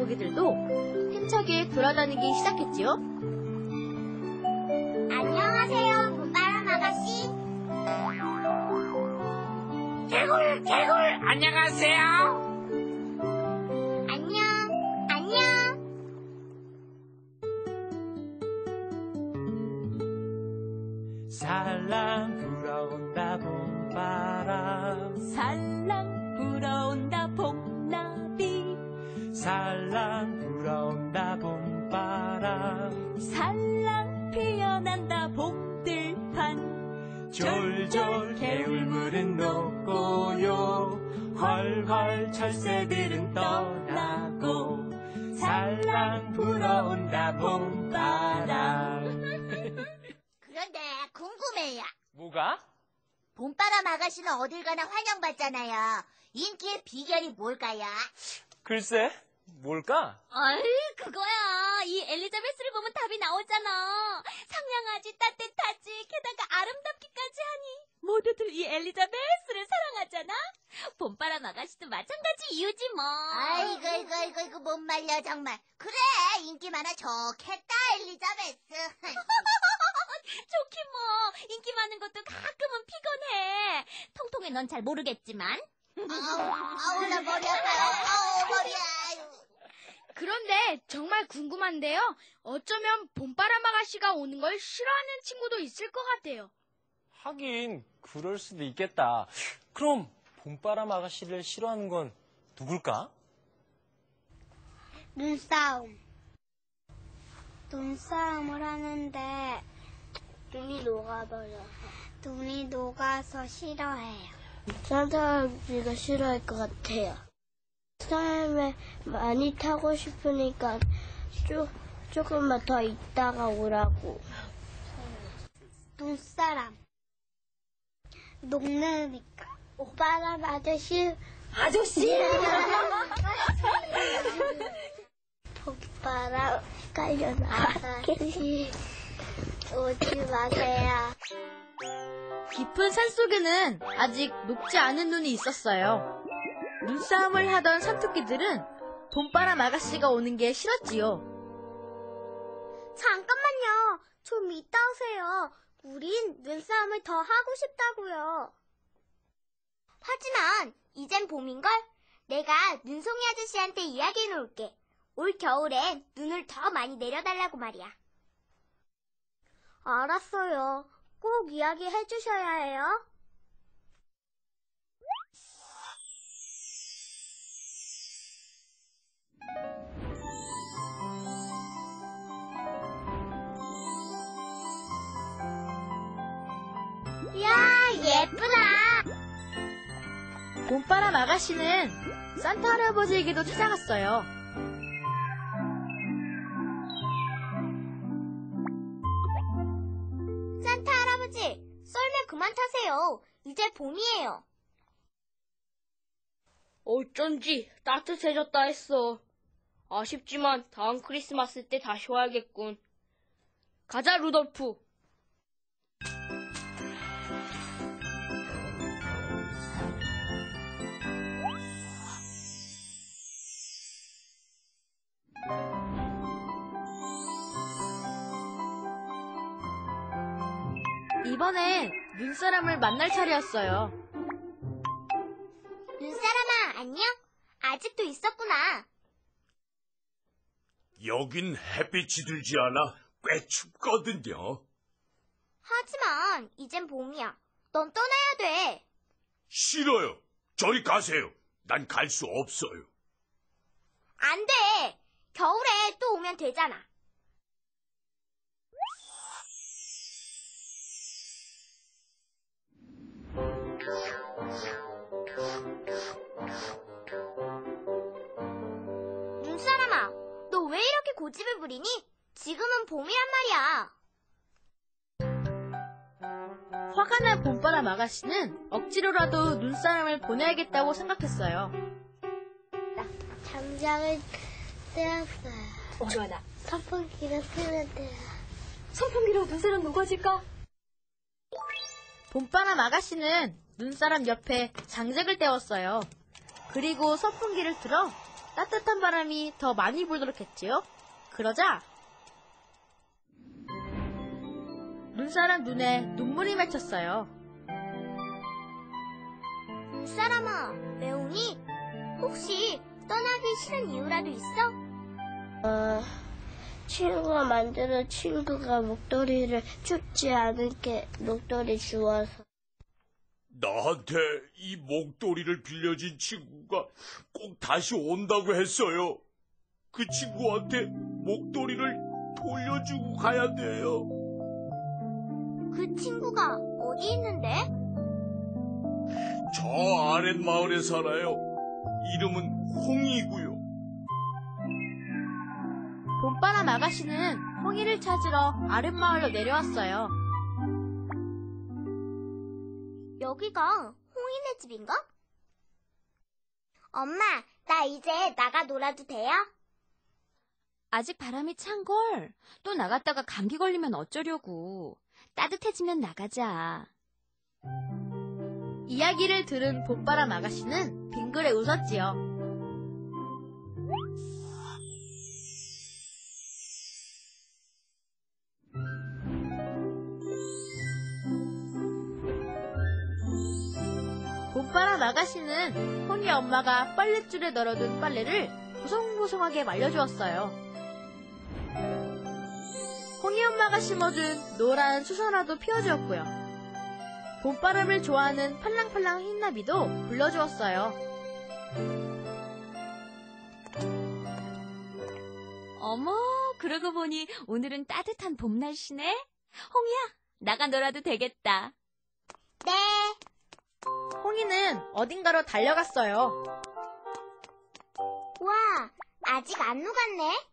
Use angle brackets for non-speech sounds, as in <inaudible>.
돋보기들도 힘차게 돌아다니기 시작했지요. 안녕하세요, 봄바람 아가씨. 개굴 개굴 안녕하세요. 안녕, 안녕. 살랑 불어온다 봄바람 살 살랑 불어온다 봄바람 살랑 피어난다 봄들판 졸졸 개울물은 녹고요 활활 철새들은 떠나고 살랑 불어온다 봄바람 <laughs> 그런데 궁금해요. 뭐가? 봄바람 아가씨는 어딜 가나 환영받잖아요. 인기의 비결이 뭘까요? 글쎄 뭘까? 아이 그거야 이 엘리자베스를 보면 답이 나오잖아 상냥하지 따뜻하지 게다가 아름답기까지 하니 모두들 이 엘리자베스를 사랑하잖아 봄바람 아가씨도 마찬가지 이유지 뭐 아이고, 이고 이고, 이고, 못 말려, 정말. 그래, 인기 많아 좋겠다, 엘리자베스. <laughs> 좋긴 뭐 인기 많은 것도 가끔은 피곤해 통통해 넌 잘 모르겠지만 아우, 아우, 나 머리 아파요. 아우, 머리야. 그런데 정말 궁금한데요. 어쩌면 봄바람 아가씨가 오는 걸 싫어하는 친구도 있을 것 같아요. 하긴 그럴 수도 있겠다 그럼 봄바람 아가씨를 싫어하는 건 누굴까? 눈싸움. 눈싸움을 하는데 눈이 녹아버려서 눈이 녹아서 싫어해요. 산타 할아버지가 싫어할 것 같아요. 사람에 많이 타고 싶으니까 쪼, 조금만 더 있다가 오라고. 눈사람. 녹느니까. 오빠랑 아저씨. 아저씨 <laughs> 오빠랑 깔려나. 아저씨 오지 마세요. 깊은 산 속에는 아직 녹지 않은 눈이 있었어요. 눈싸움을 하던 산토끼들은 봄바람 아가씨가 오는 게 싫었지요. 잠깐만요. 좀 이따 오세요. 우린 눈싸움을 더 하고 싶다고요. 하지만 이젠 봄인걸? 내가 눈송이 아저씨한테 이야기해 놓을게. 올 겨울엔 눈을 더 많이 내려달라고 말이야. 알았어요. 꼭 이야기해 주셔야 해요. 이야, 예쁘다. 봄바람 아가씨는 산타 할아버지에게도 찾아갔어요. 산타 할아버지, 썰매 그만 타세요. 이제 봄이에요. 어쩐지 따뜻해졌다 했어. 아쉽지만 다음 크리스마스 때 다시 와야겠군. 가자, 루돌프. 이번엔 눈사람을 만날 차례였어요. 눈사람아, 안녕? 아직도 있었구나. 여긴 햇빛이 들지 않아 꽤 춥거든요. 하지만 이젠 봄이야. 넌 떠나야 돼. 싫어요. 저리 가세요. 난 갈 수 없어요. 안 돼. 겨울에 또 오면 되잖아. 부리니? 지금은 봄이란 말이야. 화가 난 봄바람 아가씨는 억지로라도 눈사람을 보내야겠다고 생각했어요. 잠장을 떼었어요. 어려나. 선풍기를 틀면 돼요. 선풍기로 눈사람 녹아질까? 봄바람 아가씨는 눈사람 옆에 장작을 떼었어요. 그리고 선풍기를 틀어 따뜻한 바람이 더 많이 불도록 했지요. 그러자 눈사람 눈에 눈물이 맺혔어요. 사람아, 왜 우니? 혹시 떠나기 싫은 이유라도 있어? 어, 친구가 만드는 친구가 목도리를 춥지 않게 목도리 주워서. 나한테 이 목도리를 빌려준 친구가 꼭 다시 온다고 했어요. 그 친구한테 목도리를 돌려주고 가야 돼요. 그 친구가 어디 있는데? 저 아랫마을에 살아요. 이름은 홍이고요. 봄바람 아가씨는 홍이를 찾으러 아랫마을로 내려왔어요. 여기가 홍이네 집인가? 엄마, 나 이제 나가 놀아도 돼요? 아직 바람이 찬 걸. 또 나갔다가 감기 걸리면 어쩌려고. 따뜻해지면 나가자. 이야기를 들은 봄바람 아가씨는 빙그레 웃었지요. 봄바람 아가씨는 홍이 엄마가 빨랫줄에 널어둔 빨래를 보송보송하게 말려주었어요. 홍이 엄마가 심어둔 노란 수선화도 피워주었고요. 봄바람을 좋아하는 팔랑팔랑 흰나비도 불러주었어요. 어머, 그러고 보니 오늘은 따뜻한 봄 날씨네? 홍이야, 나가 놀아도 되겠다. 네. 홍이는 어딘가로 달려갔어요. 와, 아직 안 녹았네?